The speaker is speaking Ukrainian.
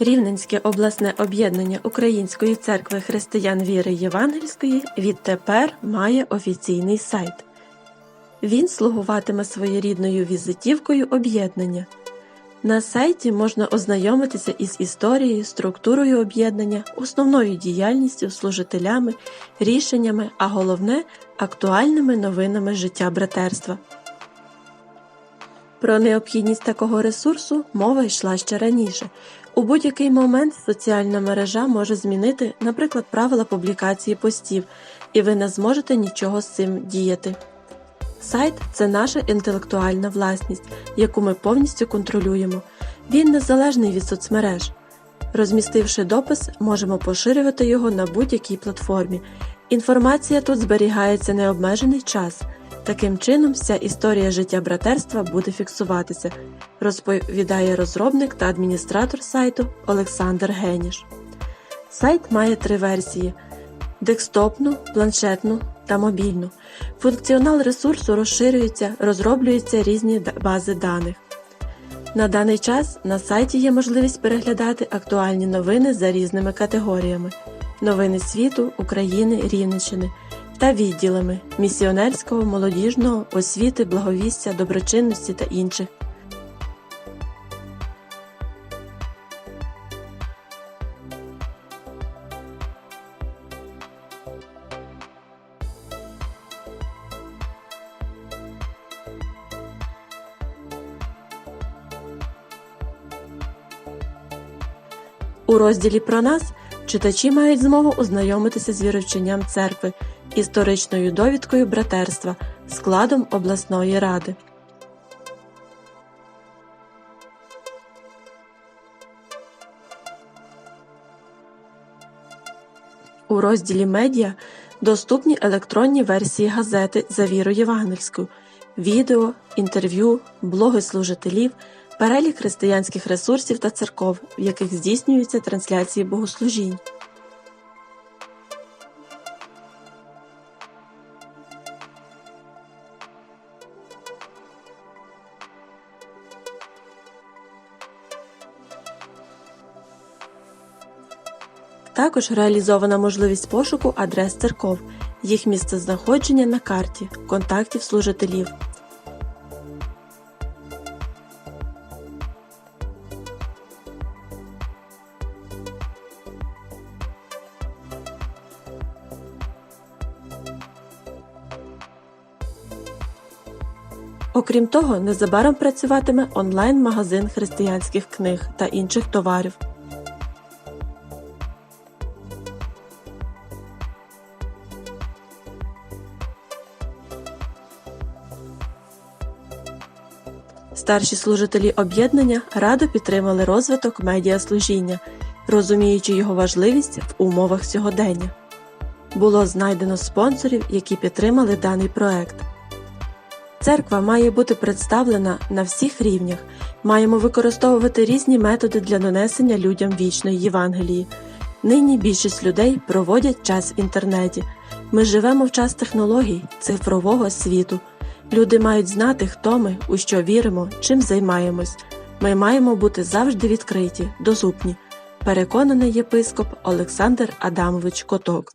Рівненське обласне об'єднання Української церкви християн віри Євангельської відтепер має офіційний сайт. Він слугуватиме своєрідною візитівкою об'єднання. На сайті можна ознайомитися із історією, структурою об'єднання, основною діяльністю, служителями, рішеннями, а головне актуальними новинами життя братерства. Про необхідність такого ресурсу мова йшла ще раніше. У будь-який момент соціальна мережа може змінити, наприклад, правила публікації постів, і ви не зможете нічого з цим діяти. Сайт це наша інтелектуальна власність, яку ми повністю контролюємо. Він незалежний від соцмереж. Розмістивши допис, можемо поширювати його на будь-якій платформі. Інформація тут зберігається необмежений час. Таким чином, вся історія життя братерства буде фіксуватися, розповідає розробник та адміністратор сайту Олександр Геніш. Сайт має три версії: декстопну, планшетну та мобільну. Функціонал ресурсу розширюється, розроблюються різні бази даних. На даний час на сайті є можливість переглядати актуальні новини за різними категоріями: новини світу, України, Рівненщини та відділами місіонерського, молодіжного, освіти, благовістя, доброчинності та інших. У розділі про нас читачі мають змогу ознайомитися з віровченням церкви, історичною довідкою братерства, складом обласної ради. У розділі Медіа доступні електронні версії газети за віру євангельську, відео, інтерв'ю, блоги служителів, перелік християнських ресурсів та церков, в яких здійснюються трансляції богослужінь. Також реалізована можливість пошуку адрес церков, їх місцезнаходження на карті, контактів служителів. Окрім того, незабаром працюватиме онлайн-магазин християнських книг та інших товарів. Старші служителі об'єднання радо підтримали розвиток медіаслужіння, розуміючи його важливість в умовах сьогодення. Було знайдено спонсорів, які підтримали даний проект. Церква має бути представлена на всіх рівнях. Маємо використовувати різні методи для донесення людям вічної Євангелії. Нині більшість людей проводять час в інтернеті. Ми живемо в час технологій, цифрового світу. Люди мають знати, хто ми, у що віримо, чим займаємось. Ми маємо бути завжди відкриті, дозупні. Переконаний єпископ Олександр Адамович Коток.